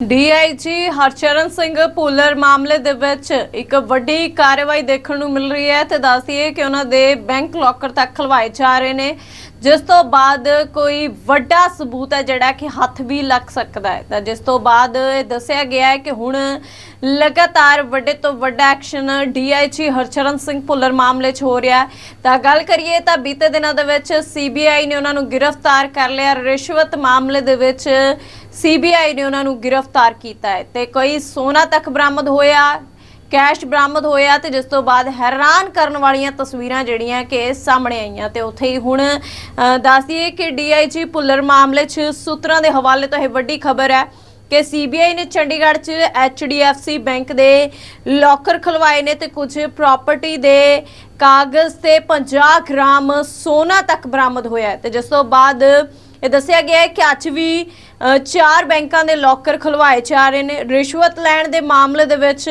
DIG Harcharan Singh Bhullar ਮਾਮਲੇ ਦੇ ਵਿੱਚ ਇੱਕ ਵੱਡੀ ਕਾਰਵਾਈ ਦੇਖਣ ਨੂੰ ਮਿਲ ਰਹੀ ਹੈ ਤੇ ਦੱਸਦੀਏ ਕਿ ਉਹਨਾਂ ਦੇ ਬੈਂਕ ਲੋਕਰ ਤੱਕ ਖਲਵਾਏ ਜਾ ਰਹੇ ਨੇ। ਜਿਸ ਤੋਂ ਬਾਅਦ ਕੋਈ ਵੱਡਾ ਸਬੂਤ ਹੈ ਜਿਹੜਾ ਕਿ ਹੱਥ ਵੀ ਲੱਗ ਸਕਦਾ ਹੈ। ਤਾਂ ਜਿਸ ਤੋਂ ਬਾਅਦ ਇਹ ਦੱਸਿਆ ਗਿਆ ਹੈ ਕਿ ਹੁਣ ਲਗਾਤਾਰ ਵੱਡੇ ਤੋਂ ਵੱਡਾ ਐਕਸ਼ਨ ਡੀਆਈਜੀ ਹਰਚਰਨ ਸਿੰਘ ਭੁੱਲਰ ਮਾਮਲੇ 'ਚ ਹੋ ਰਿਹਾ ਤਾਂ ਗੱਲ ਕਰੀਏ ਤਾਂ ਬੀਤੇ ਦਿਨਾਂ ਦੇ ਵਿੱਚ ਸੀਬੀਆਈ ਨੇ ਉਹਨਾਂ ਨੂੰ ਗ੍ਰਿਫਤਾਰ ਕਰ ਲਿਆ। ਰਿਸ਼ਵਤ ਮਾਮਲੇ ਦੇ ਵਿੱਚ ਸੀਬੀਆਈ ਨੇ ਉਹਨਾਂ ਨੂੰ ਗ੍ਰਿਫਤਾਰ ਕੀਤਾ ਹੈ। ਤੇ ਕੋਈ ਸੋਨਾ ਤੱਕ ਬਰਾਮਦ ਹੋਇਆ ਕੈਸ਼ ਬਰਾਮਦ ਹੋਇਆ ਤੇ ਜਿਸ ਤੋਂ ਬਾਅਦ ਹੈਰਾਨ ਕਰਨ ਵਾਲੀਆਂ ਤਸਵੀਰਾਂ ਜਿਹੜੀਆਂ ਕਿ ਸਾਹਮਣੇ ਆਈਆਂ ਤੇ ਉੱਥੇ ਹੀ ਹੁਣ ਅ, ਦੱਸ ਦਈਏ ਕਿ ਡੀਆਈਜੀ ਭੁੱਲਰ ਮਾਮਲੇ 'ਚ ਸੂਤਰਾਂ ਦੇ ਹਵਾਲੇ ਤੋਂ ਇਹ ਵੱਡੀ ਖਬਰ ਹੈ ਕਿ ਸੀਬੀਆਈ ਨੇ ਚੰਡੀਗੜ੍ਹ 'ਚ ਐਚਡੀਐਫਸੀ ਬੈਂਕ ਦੇ ਲੋਕਰ ਖਲਵਾਏ ਨੇ ਤੇ ਕੁਝ ਪ੍ਰਾਪਰਟੀ ਦੇ ਕਾਗਜ਼ ਤੇ 50 ਗ੍ਰਾਮ ਸੋਨਾ ਤੱਕ ਬਰਾਮਦ ਹੋਇਆ ਹੈ ਤੇ ਜਿਸ ਤੋਂ ਬਾਅਦ ਇਹ ਦੱਸਿਆ ਗਿਆ ਹੈ ਕਿ ਅੱਜ ਵੀ ਅ, ਚਾਰ ਬੈਂਕਾਂ ਦੇ ਲੋਕਰ ਖੁਲਵਾਏ ਜਾ ਰਹੇ ਨੇ। ਰਿਸ਼ਵਤ ਲੈਣ ਦੇ ਮਾਮਲੇ ਦੇ ਵਿੱਚ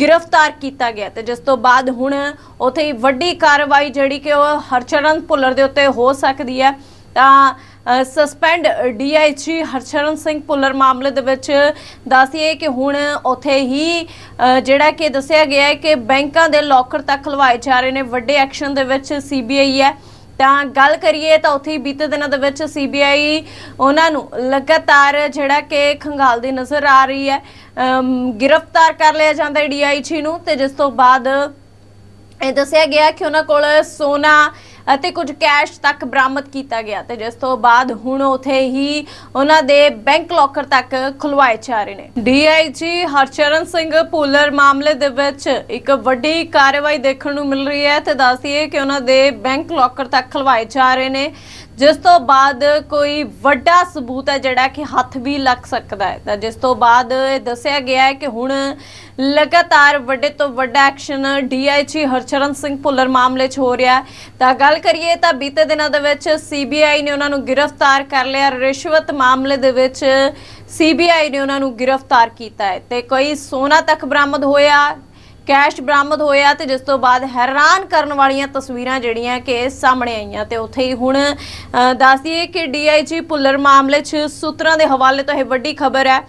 ਗ੍ਰਿਫਤਾਰ ਕੀਤਾ ਗਿਆ ਤੇ ਜਿਸ ਤੋਂ ਬਾਅਦ ਹੁਣ ਉੱਥੇ ਹੀ ਵੱਡੀ ਕਾਰਵਾਈ ਜਿਹੜੀ ਕਿ ਉਹ ਹਰਚਰਨ ਭੁੱਲਰ ਦੇ ਉੱਤੇ ਹੋ ਸਕਦੀ ਹੈ। ਤਾਂ ਸਸਪੈਂਡ ਡੀਆਈਜੀ ਹਰਚਰਨ ਸਿੰਘ ਭੁੱਲਰ ਮਾਮਲੇ ਦੇ ਵਿੱਚ ਦੱਸਿਏ ਕਿ ਹੁਣ ਉੱਥੇ ਹੀ ਅ, ਜਿਹੜਾ ਕਿ ਦੱਸਿਆ ਗਿਆ ਹੈ ਕਿ ਬੈਂਕਾਂ ਦੇ ਲੋਕਰ ਤੱਕ ਖਲਵਾਏ ਜਾ ਰਹੇ ਨੇ। ਵੱਡੇ ਐਕਸ਼ਨ ਦੇ ਵਿੱਚ ਸੀਬੀਆਈ ਹੈ। ਤਾਂ ਗੱਲ ਕਰੀਏ ਤਾਂ ਉੱਥੇ ਹੀ ਬੀਤੇ ਦਿਨਾਂ ਦੇ ਵਿੱਚ ਸੀਬੀਆਈ ਉਹਨਾਂ ਨੂੰ ਲਗਾਤਾਰ ਜਿਹੜਾ ਕਿ ਖੰਗਾਲਦੀ ਨਜ਼ਰ ਆ ਰਹੀ ਹੈ। ਗ੍ਰਿਫਤਾਰ ਕਰ ਲਿਆ ਜਾਂਦਾ ਹੈ ਡੀਆਈਜੀ ਨੂੰ ਤੇ ਜਿਸ ਤੋਂ ਬਾਅਦ ਇਹ ਦੱਸਿਆ ਗਿਆ ਕਿ ਉਹਨਾਂ ਕੋਲ ਸੋਨਾ ਅਤੇ ਕੁਝ ਕੈਸ਼ ਤੱਕ ਬਰਾਮਦ ਕੀਤਾ ਗਿਆ ਤੇ ਜਿਸ ਤੋਂ ਬਾਅਦ ਹੁਣ ਉਥੇ ਹੀ ਉਹਨਾਂ ਦੇ ਬੈਂਕ ਲੋਕਰ ਤੱਕ ਖੁਲਵਾਏ ਜਾ ਰਹੇ ਨੇ। ਡੀਆਈਜੀ ਹਰਚਰਨ ਸਿੰਘ ਭੁੱਲਰ ਮਾਮਲੇ ਦੇ ਵਿੱਚ ਇੱਕ ਵੱਡੀ ਕਾਰਵਾਈ ਦੇਖਣ ਨੂੰ ਮਿਲ ਰਹੀ ਹੈ ਤੇ ਦੱਸਦੀਏ ਕਿ ਉਹਨਾਂ ਦੇ ਬੈਂਕ ਲੋਕਰ ਤੱਕ ਖਲਵਾਏ ਜਾ ਰਹੇ ਨੇ, ਜਿਸ ਤੋਂ ਬਾਅਦ ਕੋਈ ਵੱਡਾ ਸਬੂਤ ਹੈ ਜਿਹੜਾ ਕਿ ਹੱਥ ਵੀ ਲੱਗ ਸਕਦਾ ਹੈ। ਤਾਂ ਜਿਸ ਤੋਂ ਬਾਅਦ ਇਹ ਦੱਸਿਆ ਗਿਆ ਹੈ ਕਿ ਹੁਣ ਲਗਾਤਾਰ ਵੱਡੇ ਤੋਂ ਵੱਡਾ ਐਕਸ਼ਨ ਡੀਆਈਜੀ ਹਰਚਰਨ ਸਿੰਘ ਭੁੱਲਰ ਮਾਮਲੇ 'ਚ ਹੋ ਰਿਹਾ ਤਾਂ ਗੱਲ ਕਰੀਏ ਤਾਂ ਬੀਤੇ ਦਿਨਾਂ ਦੇ ਵਿੱਚ ਸੀਬੀਆਈ ਨੇ ਉਹਨਾਂ ਨੂੰ ਗ੍ਰਿਫਤਾਰ ਕਰ ਲਿਆ। ਰਿਸ਼ਵਤ ਮਾਮਲੇ ਦੇ ਵਿੱਚ ਸੀਬੀਆਈ ਨੇ ਉਹਨਾਂ ਨੂੰ ਗ੍ਰਿਫਤਾਰ ਕੀਤਾ ਹੈ ਤੇ ਕੋਈ ਸੋਨਾ ਤੱਕ ਬਰਾਮਦ ਹੋਇਆ ਕੈਸ਼ ਬਰਾਮਦ ਹੋਇਆ ਤੇ ਜਿਸ ਤੋਂ ਬਾਅਦ ਹੈਰਾਨ ਕਰਨ ਵਾਲੀਆਂ ਤਸਵੀਰਾਂ ਜਿਹੜੀਆਂ ਕਿ ਸਾਹਮਣੇ ਆਈਆਂ ਤੇ ਉੱਥੇ ਹੀ ਹੁਣ ਅ, ਦੱਸ ਦਈਏ ਕਿ ਡੀਆਈਜੀ ਭੁੱਲਰ ਮਾਮਲੇ 'ਚ ਸੂਤਰਾਂ ਦੇ ਹਵਾਲੇ ਤੋਂ ਇਹ ਵੱਡੀ ਖਬਰ ਹੈ।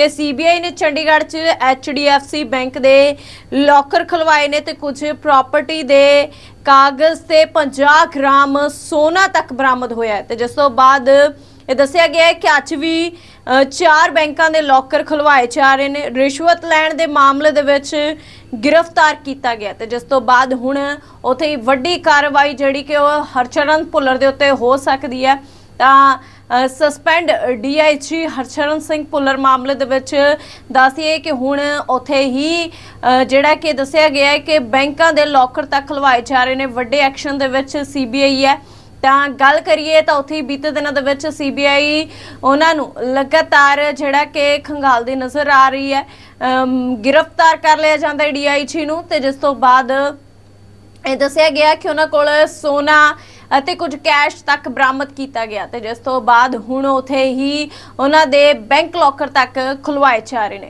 ਕਿ ਸੀਬੀਆਈ ਨੇ ਚੰਡੀਗੜ੍ਹ 'ਚ ਐਚਡੀਐਫਸੀ ਬੈਂਕ ਦੇ ਲੋਕਰ ਖਲਵਾਏ ਨੇ ਤੇ ਕੁਝ ਪ੍ਰਾਪਰਟੀ ਦੇ ਕਾਗਜ਼ ਤੇ 50 ਗ੍ਰਾਮ ਸੋਨਾ ਤੱਕ ਬਰਾਮਦ ਹੋਇਆ ਤੇ ਜਿਸ ਤੋਂ ਬਾਅਦ ਇਹ ਦੱਸਿਆ ਗਿਆ ਹੈ ਕਿ ਅੱਜ ਵੀ ਚਾਰ ਬੈਂਕਾਂ ਦੇ ਲੋਕਰ ਖੁਲਵਾਏ ਜਾ ਰਹੇ ਨੇ। ਰਿਸ਼ਵਤ ਲੈਣ ਦੇ ਮਾਮਲੇ ਦੇ ਵਿੱਚ ਗ੍ਰਿਫਤਾਰ ਕੀਤਾ ਗਿਆ ਤੇ ਜਿਸ ਤੋਂ ਬਾਅਦ ਹੁਣ ਉਥੇ ਵੱਡੀ ਕਾਰਵਾਈ ਜਿਹੜੀ ਕਿ ਉਹ ਹਰਚਰਨ ਭੁੱਲਰ ਦੇ ਉੱਤੇ ਹੋ ਸਕਦੀ ਹੈ। ਤਾਂ ਸਸਪੈਂਡ ਡੀਆਈਜੀ ਹਰਚਰਨ ਸਿੰਘ ਭੁੱਲਰ ਮਾਮਲੇ ਦੇ ਵਿੱਚ ਦੱਸਿਏ ਕਿ ਹੁਣ ਉੱਥੇ ਹੀ ਜਿਹੜਾ ਕਿ ਦੱਸਿਆ ਗਿਆ ਹੈ ਕਿ ਬੈਂਕਾਂ ਦੇ ਲੋਕਰ ਤੱਕ ਖਲਵਾਏ ਜਾ ਰਹੇ ਨੇ, ਵੱਡੇ ਐਕਸ਼ਨ ਦੇ ਵਿੱਚ ਸੀਬੀਆਈ ਹੈ। ਤਾਂ ਗੱਲ ਕਰੀਏ ਤਾਂ ਉੱਥੇ ਹੀ ਬੀਤੇ ਦਿਨਾਂ ਦੇ ਵਿੱਚ ਸੀਬੀਆਈ ਉਹਨਾਂ ਨੂੰ ਲਗਾਤਾਰ ਜਿਹੜਾ ਕਿ ਖੰਗਾਲਦੀ ਨਜ਼ਰ ਆ ਰਹੀ ਹੈ। ਗ੍ਰਿਫਤਾਰ ਕਰ ਲਿਆ ਜਾਂਦਾ ਹੈ ਡੀਆਈਜੀ ਨੂੰ ਤੇ ਜਿਸ ਤੋਂ ਬਾਅਦ ਇਹ ਦੱਸਿਆ ਗਿਆ ਕਿ ਉਹਨਾਂ ਕੋਲ ਸੋਨਾ ਅਤੇ ਕੁਝ ਕੈਸ਼ ਤੱਕ ਬਰਾਮਦ ਕੀਤਾ ਗਿਆ ਤੇ ਜਿਸ ਤੋਂ ਬਾਅਦ ਹੁਣ ਉਥੇ ਹੀ ਉਹਨਾਂ ਦੇ ਬੈਂਕ ਲੋਕਰ ਤੱਕ ਖੁਲਵਾਏ ਜਾ ਰਹੇ ਨੇ।